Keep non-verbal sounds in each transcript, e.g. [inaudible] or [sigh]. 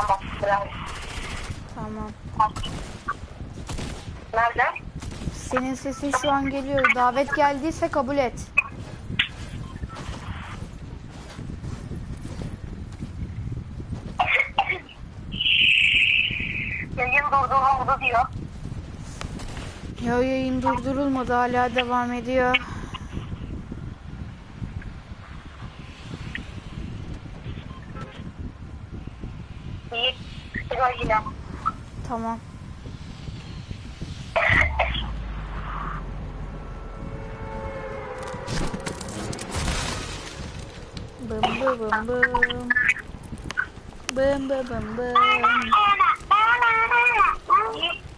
Tamam. Bravo. Tamam. Nerede? Senin sesin şu an geliyor. Davet geldiyse kabul et. Yayın durduruldu diyor. Ya yayın durdurulmadı hala devam ediyor. İyi. Sıra yine. Tamam. Bım bı bım bım. Bım bı bım bım.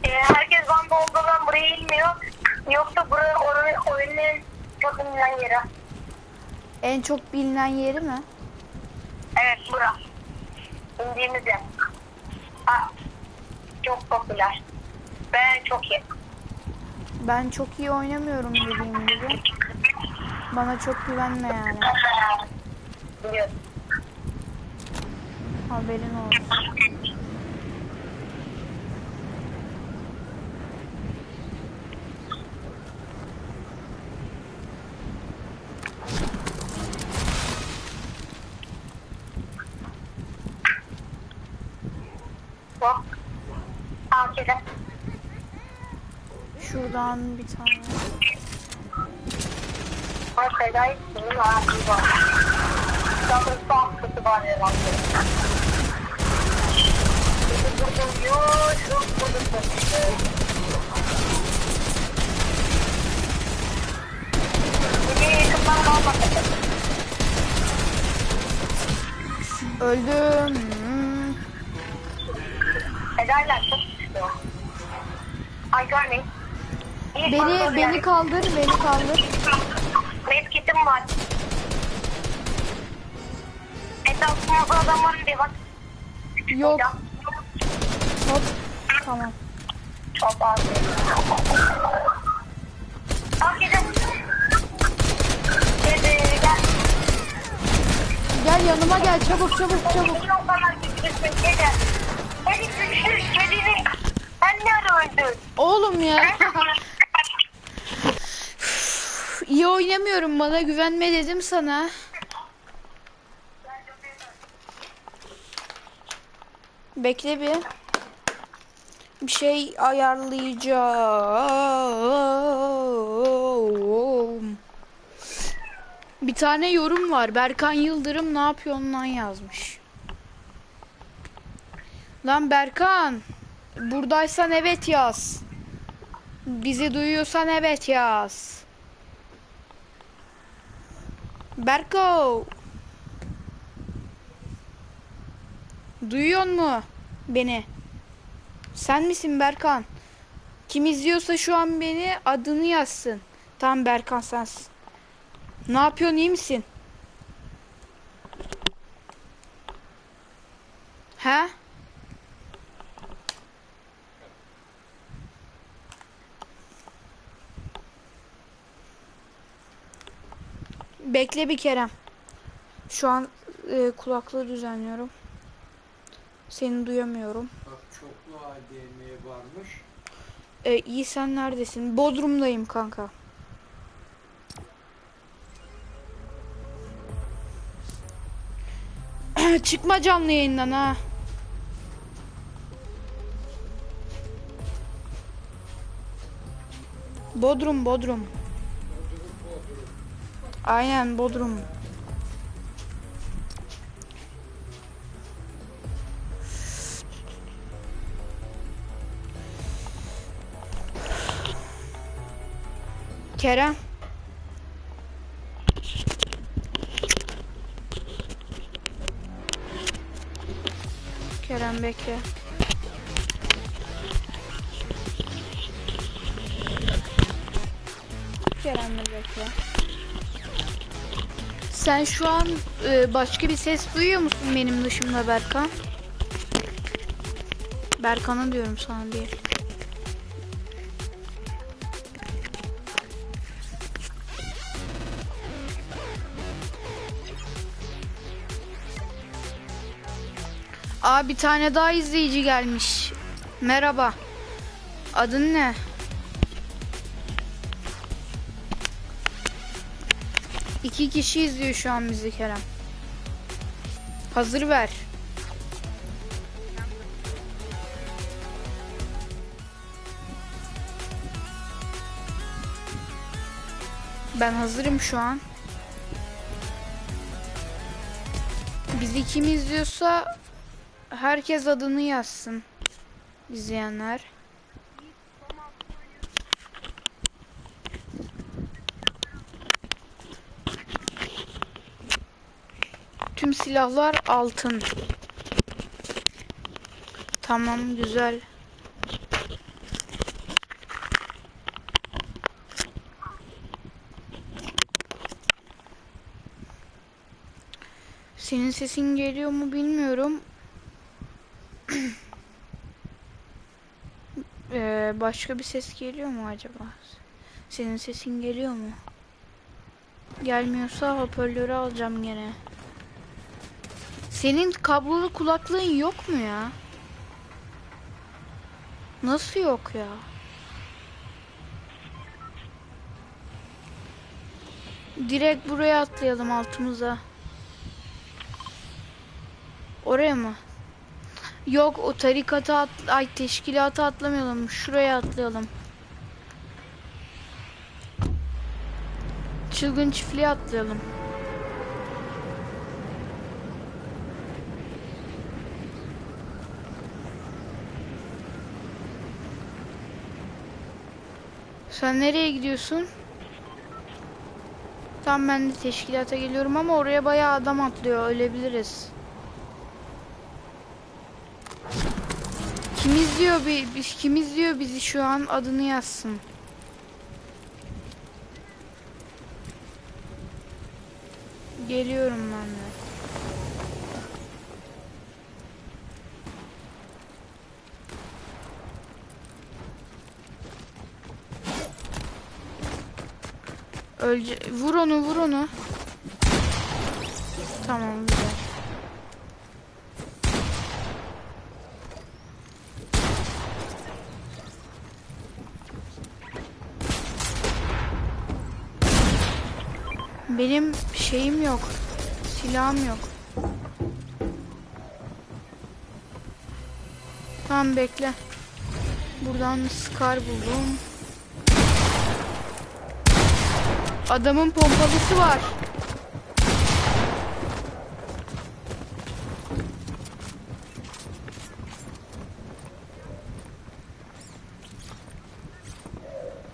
Ee, herkes banda olduğundan buraya inmiyor. Yoksa buraya oranın oyunun çok ünlü yeri. En çok bilinen yeri mi? Evet bura. İndiğimiz yer. Çok popüler. Ben çok iyi. Ben çok iyi oynamıyorum dediğim gibi. Bana çok güvenme yani. Biliyorum. Haberin olsun. Hop. Kedi. Şuradan bir tane. Ay Fedai senin ağzın var. Son kötü var herhalde. Burada duruyor, şu burada. Öldüm. Hmm. Ederler çok istiyor. Ay görmeyin. İyi Beni beni kaldır, beni kaldır. Medkit'im var. Etrafımızda adam var mı diye bak. Yok. Hop. Tamam. Çok az. Gel. Gel yanıma gel çabuk çabuk çabuk. Kedi gidiyorsun kedi. Kedi düşür kedini. Sen ne ara öldün? Oğlum ya. İyi oynamıyorum bana güvenme dedim sana. Bekle bir. Bir şey ayarlayacağım. Bir tane yorum var. Berkan Yıldırım ne yapıyorsun lan yazmış. Lan Berkan. Buradaysan evet yaz. Bizi duyuyorsan evet yaz. Berko. Duyuyor mu beni? Sen misin Berkan? Kim izliyorsa şu an beni adını yazsın. Tamam Berkan sensin. Ne yapıyorsun iyi misin? He? Bekle bir Kerem. Şu an e, kulaklığı düzenliyorum. Seni duyamıyorum. Bak çoklu ADM varmış. E, iyi sen neredesin? Bodrum'dayım kanka. [clears throat] Çıkma canlı yayından ha. Bodrum, Bodrum. Aynen Bodrum. Kerem. Kerem bekle. Kerem bekle. Sen şu an e, başka bir ses duyuyor musun benim dışımda Berkan? Berkan'ı diyorum sana değil. Aa bir tane daha izleyici gelmiş. Merhaba. Adın ne? İki kişi izliyor şu an bizi Kerem. Hazır ver. Ben hazırım şu an. Bizi kim izliyorsa herkes adını yazsın. İzleyenler. Tüm silahlar altın. Tamam güzel. Senin sesin geliyor mu bilmiyorum. [clears throat] Ee, başka bir ses geliyor mu acaba? Senin sesin geliyor mu? Gelmiyorsa hoparlörü alacağım gene. Senin kablolu kulaklığın yok mu ya? Nasıl yok ya? Direkt buraya atlayalım altımıza. Oraya mı? Yok o tarikata at ay teşkilata atlamayalım. Şuraya atlayalım. Çılgın çiftliğe atlayalım. Sen nereye gidiyorsun? Tam ben de teşkilata geliyorum ama oraya bayağı adam atlıyor. Ölebiliriz. Kim izliyor bi biz kim izliyor bizi şu an adını yazsın. Geliyorum ben de. Ölce vur onu vur onu. Tamam güzel. Benim şeyim yok. Silahım yok. Tamam bekle. Buradan Scar buldum. Adamın pompalısı var.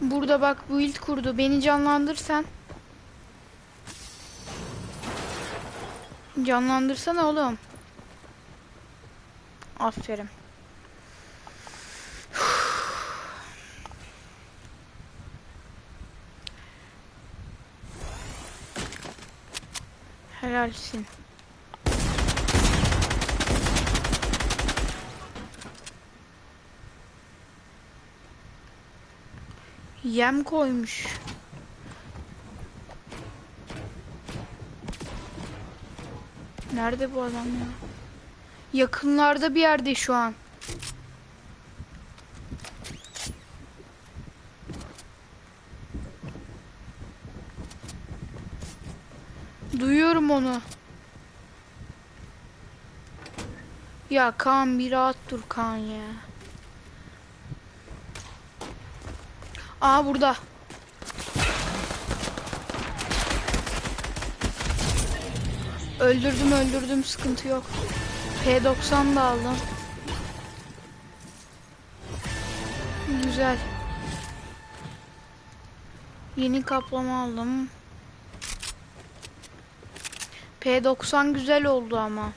Burada bak build kurdu. Beni canlandır sen. Canlandırsana oğlum. Aferin. Helalsin. Yem koymuş. Nerede bu adam ya? Yakınlarda bir yerde şu an. Duyuyorum onu. Ya Kaan bir rahat dur Kaan ya. Aa burada. Öldürdüm öldürdüm sıkıntı yok. P90 da aldım. Güzel. Yeni kaplama aldım. P90 güzel oldu ama.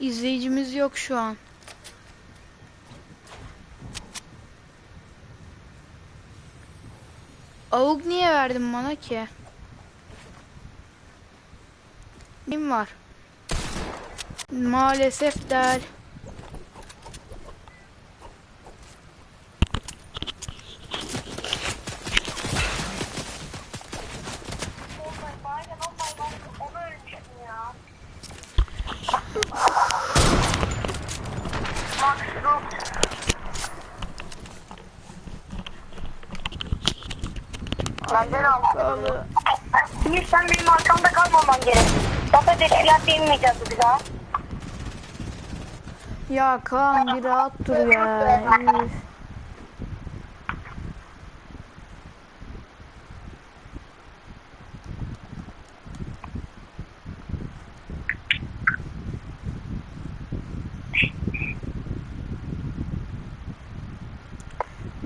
İzleyicimiz yok şu an. Avuk niye verdin bana ki? Kim var? Maalesef der. Benden al. Niye sen benim arkamda kalmaman gerek. Zaten de silah değinmeyeceğiz bir daha. Ya Kaan bir rahat dur ya.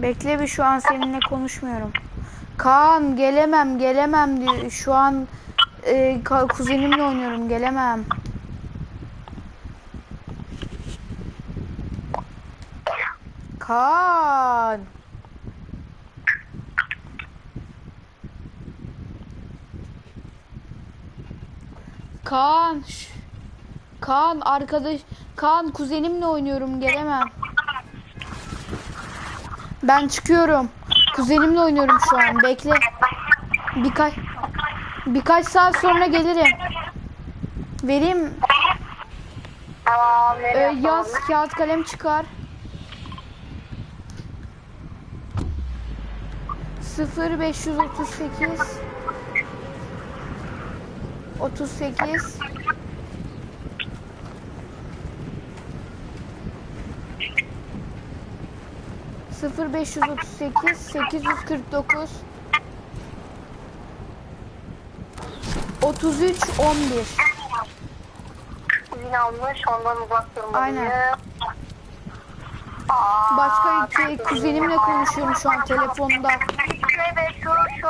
Bekle bir şu an seninle konuşmuyorum. Kaan gelemem gelemem diyor. Şu an e, kuzenimle oynuyorum gelemem. Kaan. Kaan. Kaan arkadaş. Kaan kuzenimle oynuyorum gelemem. Ben çıkıyorum. Kuzenimle oynuyorum şu an. Bekle. Birkaç birkaç saat sonra gelirim. Vereyim. Ee, yaz kağıt kalem çıkar. 0538 38 0538 849 33 11 İzin almış ondan uzak durmalıyım. Aynen. Başka iki kuzenimle konuşuyorum şu an telefonda. Evet şu şu